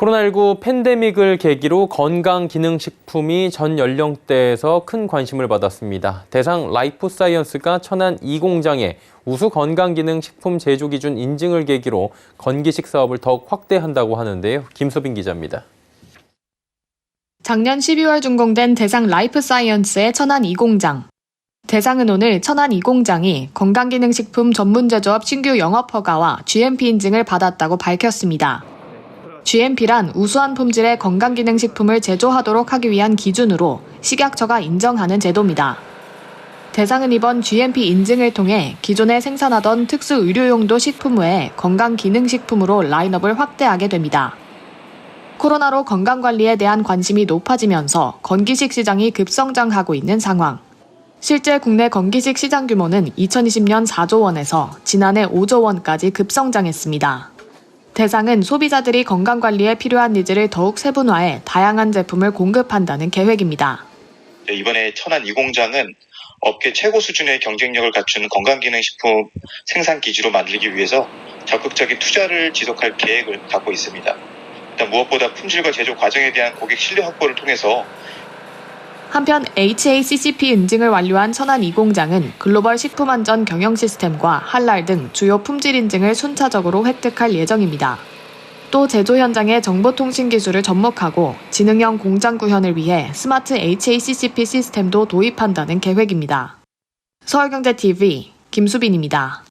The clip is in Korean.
코로나19 팬데믹을 계기로 건강기능식품이 전 연령대에서 큰 관심을 받았습니다. 대상 라이프 사이언스가 천안 이공장에 우수 건강기능식품 제조 기준 인증을 계기로 건기식 사업을 더욱 확대한다고 하는데요. 김소빈 기자입니다. 작년 12월 준공된 대상 라이프 사이언스의 천안 2공장. 대상은 오늘 천안 2공장이 건강기능식품 전문 제조업 신규 영업 허가와 GMP 인증을 받았다고 밝혔습니다. GMP란 우수한 품질의 건강기능식품을 제조하도록 하기 위한 기준으로 식약처가 인정하는 제도입니다. 대상은 이번 GMP 인증을 통해 기존에 생산하던 특수 의료용도 식품 외에 건강기능식품으로 라인업을 확대하게 됩니다. 코로나로 건강관리에 대한 관심이 높아지면서 건기식 시장이 급성장하고 있는 상황. 실제 국내 건기식 시장 규모는 2020년 4조 원에서 지난해 5조 원까지 급성장했습니다. 대상은 소비자들이 건강관리에 필요한 니즈를 더욱 세분화해 다양한 제품을 공급한다는 계획입니다. 네, 이번에 천안 2공장은 업계 최고 수준의 경쟁력을 갖춘 건강기능식품 생산 기지로 만들기 위해서 적극적인 투자를 지속할 계획을 갖고 있습니다. 일단 무엇보다 품질과 제조 과정에 대한 고객 신뢰 확보를 통해서 한편 HACCP 인증을 완료한 천안 2공장은 글로벌 식품안전 경영 시스템과 할랄 등 주요 품질 인증을 순차적으로 획득할 예정입니다. 또 제조 현장의 정보통신 기술을 접목하고 지능형 공장 구현을 위해 스마트 HACCP 시스템도 도입한다는 계획입니다. 서울경제TV 김수빈입니다.